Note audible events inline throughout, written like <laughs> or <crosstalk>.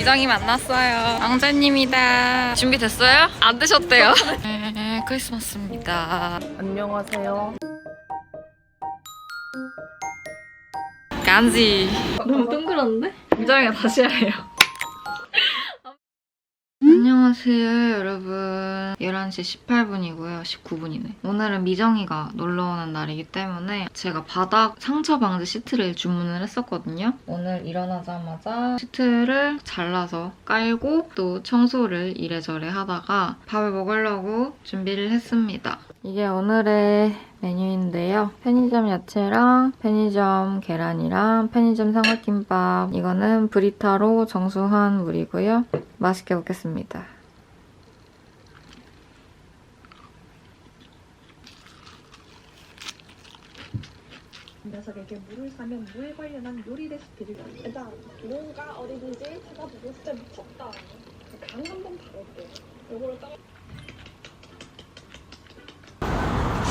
미정이 만났어요. 왕자님이다. 준비됐어요? 안 드셨대요. <laughs> 네, 크리스마스입니다. 안녕하세요. 간지. 너무 동그란데? 미정이가 다시 해요. 안녕하세요, 여러분. 11시 18분이고요. 19분이네. 오늘은 미정이가 놀러 오는 날이기 때문에 제가 바닥 상처 방지 시트를 주문을 했었거든요. 오늘 일어나자마자 시트를 잘라서 깔고 또 청소를 이래저래 하다가 밥을 먹으려고 준비를 했습니다. 이게 오늘의 메뉴인데요. 편의점 야채랑 편의점 계란이랑 편의점 삼각김밥. 이거는 브리타로 정수한 물이고요. 맛있게 먹겠습니다. 녀석에게 물을 사면 물 관련한 요리 레시피를 일단 뭔가 어디든지 찾아보고 진짜 미쳤다 강 한번 바를게 요거를 따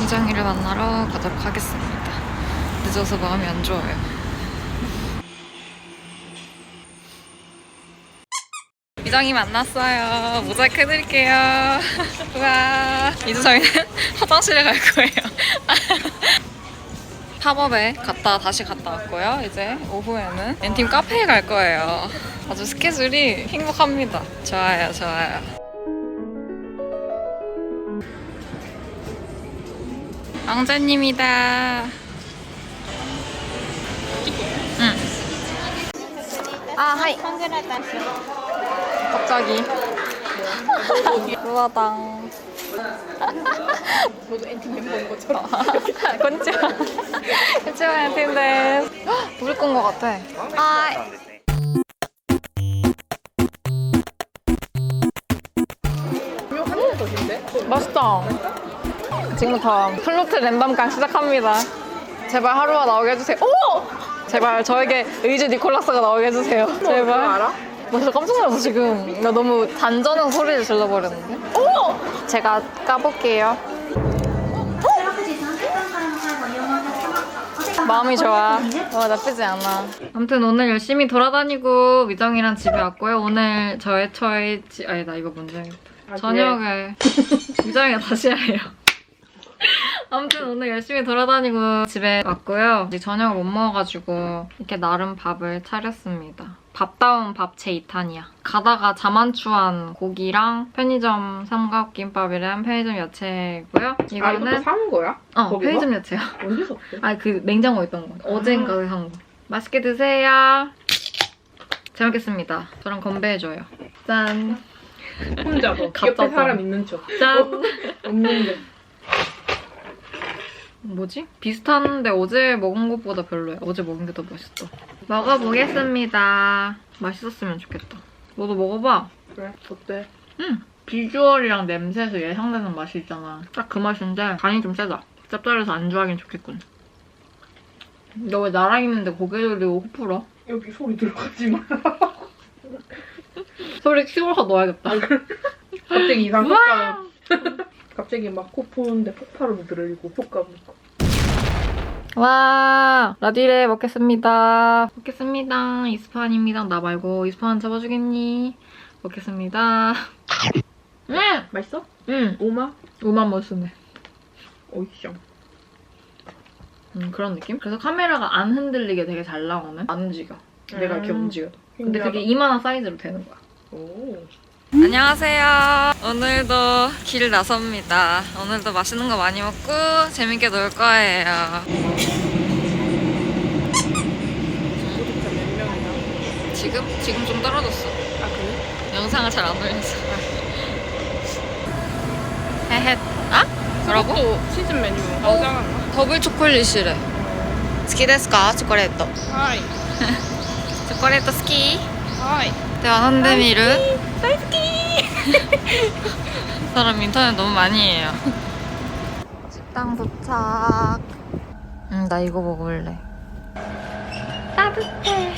라 미정이를 만나러 가도록 하겠습니다. 늦어서 마음이 안 좋아요. 미정이 만났어요. 모자이크 해드릴게요. <laughs> 우와. 이제 저희는 <laughs> 화장실에 갈 거예요. <laughs> 팝업에 갔다 다시 갔다 왔고요. 이제 오후에는 엔팀 카페에 갈 거예요. 아주 스케줄이 행복합니다. 좋아요, 좋아요. 왕자님이다. 응. 아, 하이. 갑자기. 루아당. 저도 엔팀 멤버인 것처럼 건치와. 건치와 엔팀데. 물끈것 같아. 하이. 유명한 것인데? 맛있다. 지금부터 플루트 랜덤깡 시작합니다. 제발 하루가 나오게 해주세요. 오! 제발 저에게 의지 니콜라스가 나오게 해주세요. 제발. 알아? 나 진짜 깜짝 놀랐어 지금. 나 너무 단전한 소리를 질러버렸는데. 오! 제가 까볼게요. 마음이 좋아. 와 나쁘지 않아. 아무튼 오늘 열심히 돌아다니고 미정이랑 집에 왔고요. 오늘 저의 처의 지... 아니 나 이거 먼저 해야겠다. 저녁에 <laughs> 미정이가 다시 해요. 아무튼 오늘 열심히 돌아다니고 집에 왔고요. 아직 저녁을 못 먹어가지고 이렇게 나름 밥을 차렸습니다. 밥다운 밥 제 2탄이야. 가다가 자만추한 고기랑 편의점 삼각김밥이랑 편의점 야채고요. 아 이것도 이거는 사는 거야? 어 거기서? 편의점 야채야. 언제 샀대? 아그 냉장고에 있던 거. 어젠가 산 거. 맛있게 드세요. 잘 먹겠습니다. 저랑 건배해줘요. 짠. 혼자서 가짜 <laughs> 옆에 짠. 사람 있는 척 짠. <laughs> 없는데 뭐지? 비슷한데 어제 먹은 것보다 별로야. 어제 먹은 게 더 맛있어. 먹어보겠습니다. 맛있었으면 좋겠다. 너도 먹어봐. 그래 어때? 응. 비주얼이랑 냄새에서 예상되는 맛이 있잖아. 딱 그 맛인데 간이 좀 세다. 짭짤해서 안주하긴 좋겠군. 너 왜 나랑 있는데 고개 돌리고 코 풀어? 여기 소리 들어가지 마 <laughs> 소리 키워서 넣어야겠다. 갑자기 이상 우와! 갑자기 막 코 푸는데 폭발음이 들리고 효과음 와 라디레 먹겠습니다. 먹겠습니다. 이스파한입니다. 나 말고 이스파한 잡아주겠니? 먹겠습니다. <laughs> 음! 맛있어? 음! 오마? 오만 멋있네. 오이쇼 음, 그런 느낌? 그래서 카메라가 안 흔들리게 되게 잘 나오네. 안 움직여. 내가 이렇게 음. 움직여도. 근데 그게 이만한 사이즈로 되는 거야. 오 안녕하세요. 오늘도 길 나섭니다. 오늘도 맛있는 거 많이 먹고 재밌게 놀 거예요. 지금? 지금 좀 떨어졌어. 아 그래? 영상을 잘 안 올려서. 헤헷. 아? 뭐라고? 또 시즌 메뉴 나오지 않았나? 더블 초콜릿이래. 스키 데스까? 초콜릿. 하이 <laughs> 초콜릿 스키. 하이 대화 한데미를. <laughs> 사람 인터넷 너무 많이 해요. 식당 도착. 응, 나 이거 먹을래. 따뜻해.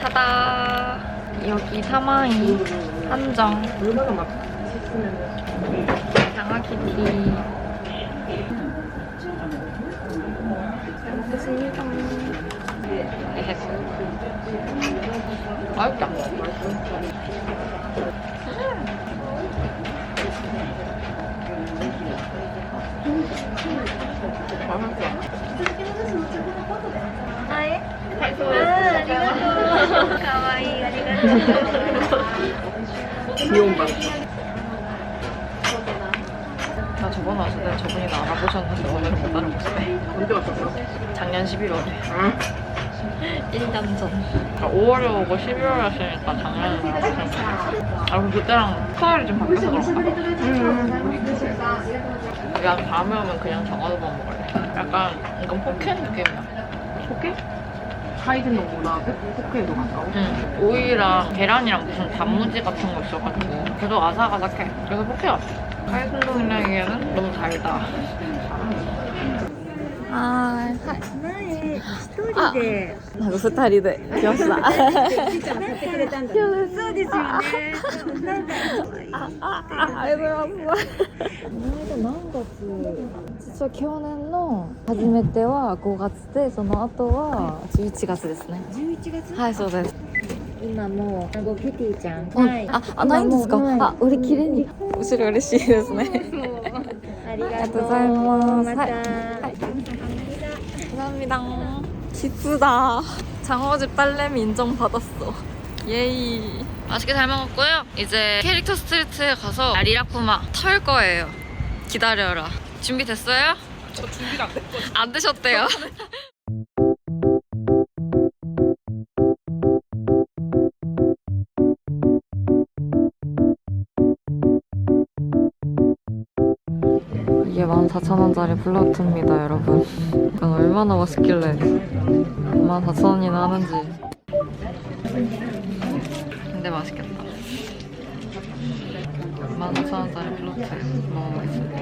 하다. 여기 사마이 한정 얼마나 막 장아키티. 잘 먹겠습니다 에헤. 맛있다. 나 저번에 왔을 때 저분이 나 알아보셨는데 오늘은 못 알아보시네. 언제 왔었어? 작년 11월에. 응. 1년 전. 5월에 오고 12월에 왔으니까 작년에. 아, 그럼 그때랑 스타일이 좀 바뀌어서 그런가? 야, 다음에 오면 그냥 저거만 먹을래. 약간 이건 포켓 느낌이야. 포케? 하이든 농구나 포케에도 가까워. 응. 오이랑 계란이랑 무슨 단무지 같은 거 있어가지고 그래도 아삭아삭해. 그래서 포켓 같아. 하이든동이라기에는 너무 달다. あー一人で。なんか二人で来ました。買ってくれたんだ。そうですよね。なんかあ、あ、ありがとうございます。この間何月。実は去年の初めては5月でその後は11月ですね。11月？はいそうです、今もうあごキティちゃん。うん。あ、あないんですか、あ、売り切れに。むしろ嬉しいですね。ありがとう。ありがとうございます。ま 왔습니다. 기쁘다. 장어집 딸내미 인정받았어. 예이. 맛있게 잘 먹었고요. 이제 캐릭터 스트리트에 가서 리라쿠마 털 거예요. 기다려라. 준비됐어요? 저 준비가 안 됐거든요. 안 되셨대요. 14,000원짜리 플러트입니다 여러분. 얼마나 맛있길래 14,000원이나 하는지. 근데 맛있겠다. 14,000원짜리 플러트 먹어보겠습니다.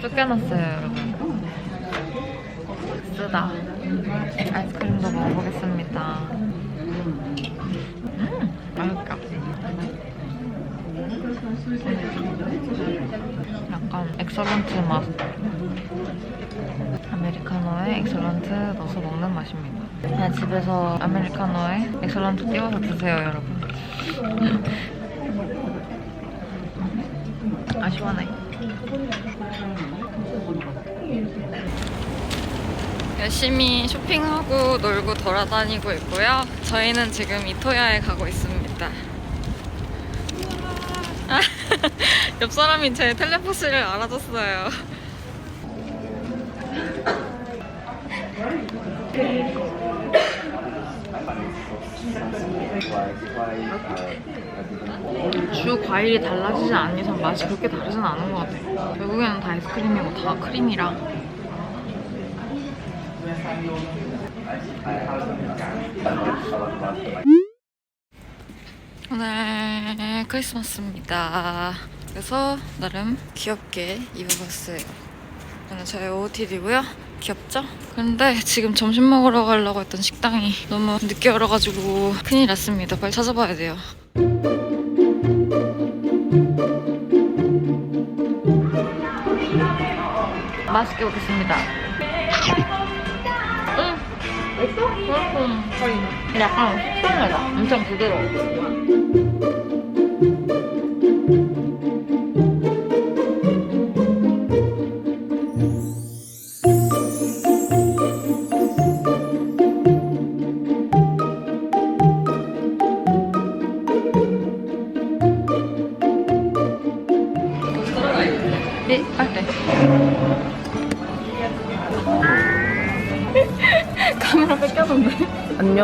쫓겨났어요 여러분. 쓰다. 아이스크림도 먹어보겠습니다. 음 맛있다 약간 엑설런트 맛 아메리카노에 엑설런트 넣어서 먹는 맛입니다 그냥 집에서 아메리카노에 엑설런트 띄워서 드세요 여러분 <laughs> 아 시원해 열심히 쇼핑하고 놀고 돌아다니고 있고요. 저희는 지금 이토야에 가고 있습니다. 아, <laughs> 옆 사람이 제 텔레포시를 알아줬어요. 주 과일이 달라지지 않는 이상 맛이 그렇게 다르진 않은 것 같아요. 결국에는 다 아이스크림이고 다 크림이랑 오늘 크리스마스입니다. 그래서 나름 귀엽게 입어봤어요. 오늘 저의 OOTD고요. 귀엽죠? 근데 지금 점심 먹으러 가려고 했던 식당이 너무 늦게 열어가지고 큰일 났습니다. 빨리 찾아봐야 돼요. 맛있게 먹겠습니다. 응. 음, 약간 식감이다. 엄청 부드러워.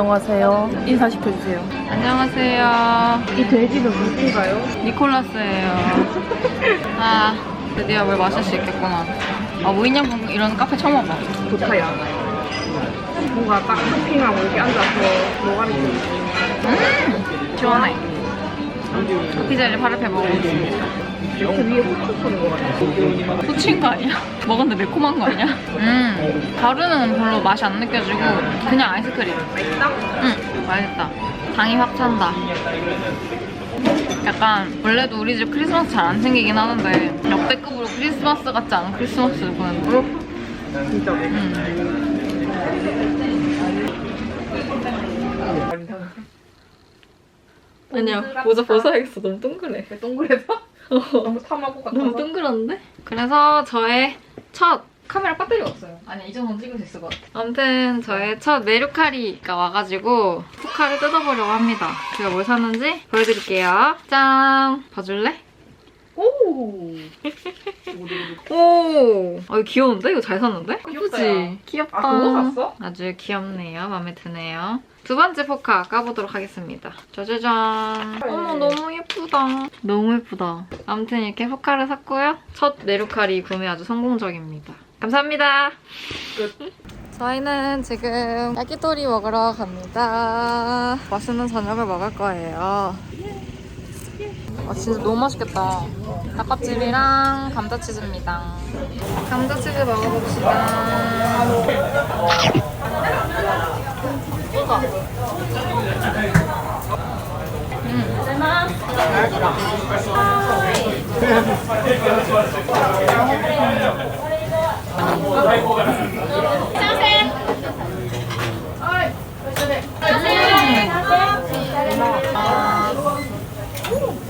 안녕하세요. 인사시켜주세요. 안녕하세요. 이 돼지는 누군가요? 니콜라스예요. <laughs> 아, 드디어 뭘 마실 수 있겠구나. 아, 무인양품 이런 카페 처음 와봐. 좋다야. 뭔가 딱 쇼핑하고 이렇게 앉아서 노가리 좀 음, 시원해. 커피젤리 파르페 먹어보겠습니다. 이렇게 위에 후추 쏘는 거 같아. 후친 거 아니야? <laughs> 먹었는데 매콤한 거 아니야? 음, 가루는 별로 맛이 안 느껴지고 그냥 아이스크림. 맛있다? 응, 맛있다. 당이 확 찬다. 약간 원래도 우리 집 크리스마스 잘안 챙기긴 하는데 역대급으로 크리스마스 같지 않은 크리스마스를 보냈는데 진짜. 아니야 모자 벗어야겠어 너무 동그래 왜 동그래서? 너무 탐하고 같아서. 너무 동그란데? 그래서 저의 첫 카메라 배터리가 없어요. 아니 이 정도는 찍을 수 있을 것 같아. 아무튼 저의 첫 메루카리가 와가지고 포카를 뜯어보려고 합니다. 제가 뭘 샀는지 보여드릴게요. 짠! 봐줄래? 오. 오! 아 이거 귀여운데? 이거 잘 샀는데? 예쁘지? 야. 귀엽다. 아 그거 샀어? 아주 귀엽네요. 마음에 드네요. 두 번째 포카 까보도록 하겠습니다. 짜자잔. 어머 너무 예쁘다. 너무 예쁘다. 아무튼 이렇게 포카를 샀고요. 첫 네루카리 구매 아주 성공적입니다. 감사합니다. 끝. 저희는 지금 야기토리 먹으러 갑니다. 맛있는 저녁을 먹을 거예요. 아 진짜 너무 맛있겠다. 닭껍질이랑 감자치즈입니다. 감자치즈 먹어봅시다. 저를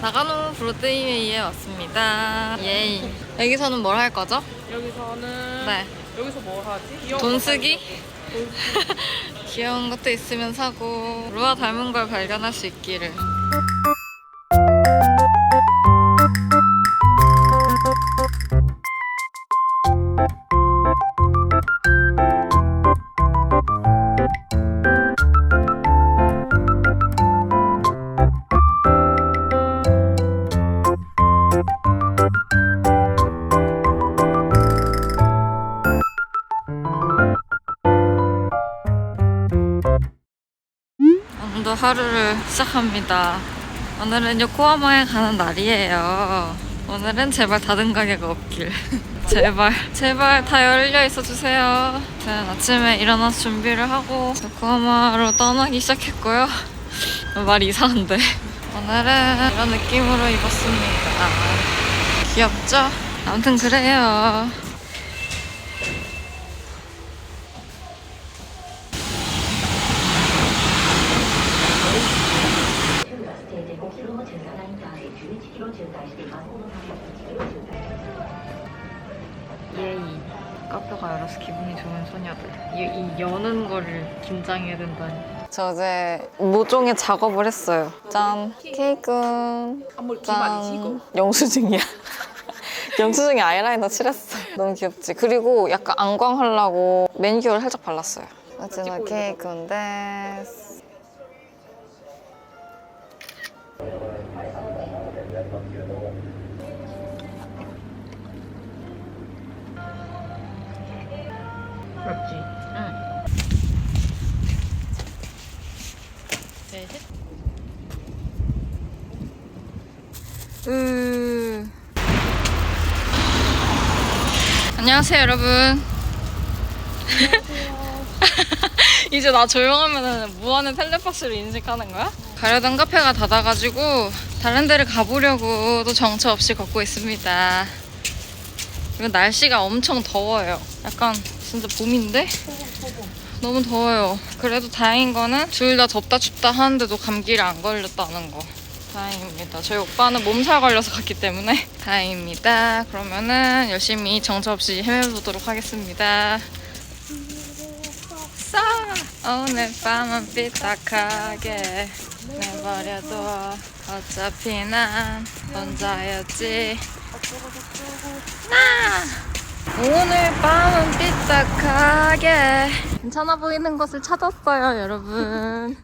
나가노 브로드웨이에 왔습니다. 예이. 여기서는 뭘 할 거죠? 여기서는 네. 여기서 뭘 하지? 돈거 쓰기? <laughs> 귀여운 것도 있으면 사고 루아 닮은 걸 발견할 수 있기를. 오늘도 하루를 시작합니다. 오늘은 요코하마에 가는 날이에요. 오늘은 제발 닫은 가게가 없길. <laughs> 제발, 제발 다 열려 있어 주세요. 저는 아침에 일어나서 준비를 하고 요코하마로 떠나기 시작했고요. <laughs> 말이 이상한데. 오늘은 이런 느낌으로 입었습니다. 귀엽죠? 아무튼 그래요. 예이 카페가 열어서 기분이 좋은 소녀들. 이, 이 여는 거를 긴장해야 된다니. 저 어제 모종의 작업을 했어요. 짠. 케이크는 이거. 영수증이야. <laughs> 영수증에 아이라이너 칠했어 <laughs> 너무 귀엽지? 그리고 약간 안광하려고 매니큐어를 살짝 발랐어요. 마지막 케이크인데 맞지? 으... 안녕하세요 여러분 <laughs> 이제 나 조용하면 무한의 텔레파시로 인식하는 거야? 가려던 카페가 닫아가지고 다른 데를 가보려고 또 정처 없이 걷고 있습니다 이거 날씨가 엄청 더워요 약간 진짜 봄인데? 너무 더워요 그래도 다행인 거는 둘 다 덥다 춥다 하는데도 감기를 안 걸렸다는 거 다행입니다. 저희 오빠는 몸살 걸려서 갔기 때문에 다행입니다. 그러면은 열심히 정처 없이 헤매보도록 하겠습니다. 싸! 오늘 밤은 삐딱하게 내버려둬. 어차피 난 혼자였지. 나! 오늘 밤은 삐딱하게. 괜찮아 보이는 곳을 찾았어요 여러분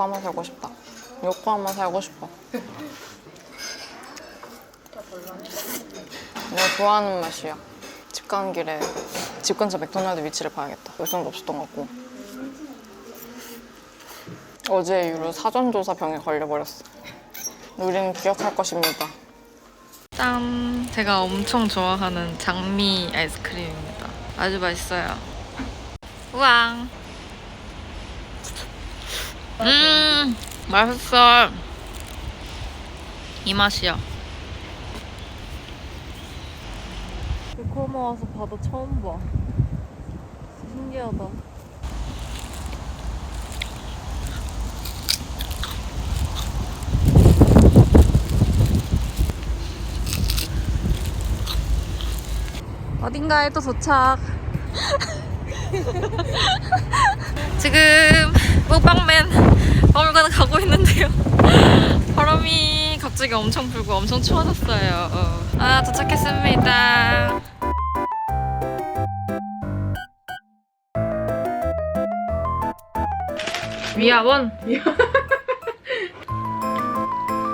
요코 한번 살고 싶다. 요코 한번 살고 싶어. 내가 좋아하는 맛이야. 집 가는 길에 집 근처 맥도날드 위치를 봐야겠다. 요즘도 없었던 것 같고. 어제 이후로 사전조사 병에 걸려버렸어. 우리는 기억할 것입니다. 짠! 제가 엄청 좋아하는 장미 아이스크림입니다. 아주 맛있어요. 우왕! 음! 맛있어! 이 맛이야. 코마 와서 바다 처음 봐. 신기하다. 어딘가에 또 도착. <laughs> <laughs> 지금 먹방맨 박물관에 가고 있는데요. <laughs> 바람이 갑자기 엄청 불고 엄청 추워졌어요. 아 도착했습니다. 위아원. <laughs>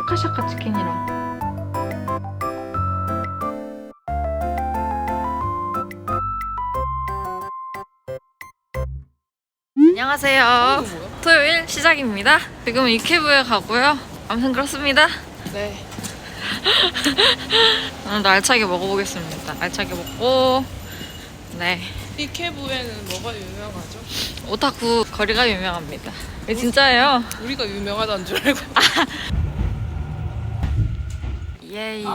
카샤카 치킨이랑. 안녕하세요. 토요일 시작입니다. 지금은 이케부에 가고요. 아무튼 그렇습니다. 네. <laughs> 오늘도 알차게 먹어보겠습니다. 알차게 먹고, 네. 이케부에는 뭐가 유명하죠? 오타쿠 거리가 유명합니다. 이게 진짜예요. 우리가 유명하다는 줄 알고. <laughs> 예이.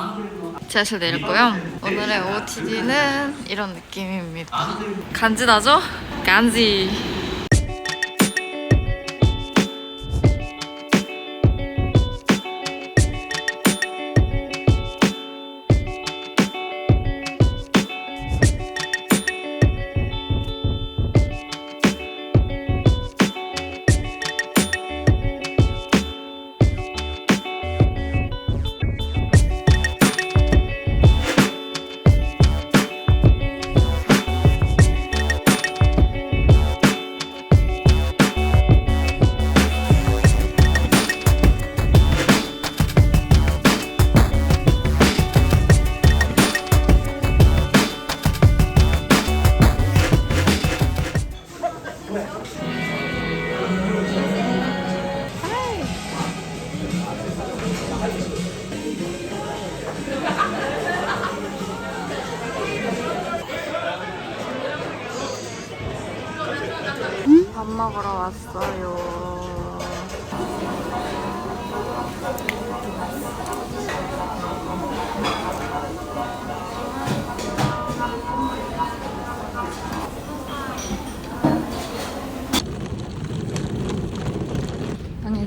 지하철 내렸고요. 오늘의 OOTD는 이런 느낌입니다. 간지나죠? 간지.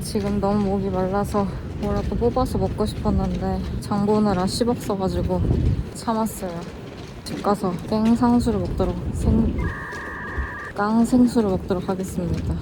지금 너무 목이 말라서 뭐라도 뽑아서 먹고 싶었는데 장 보느라 10억 써가지고 참았어요. 집 가서 땡상수를 먹도록 생 깡생수를 먹도록 하겠습니다.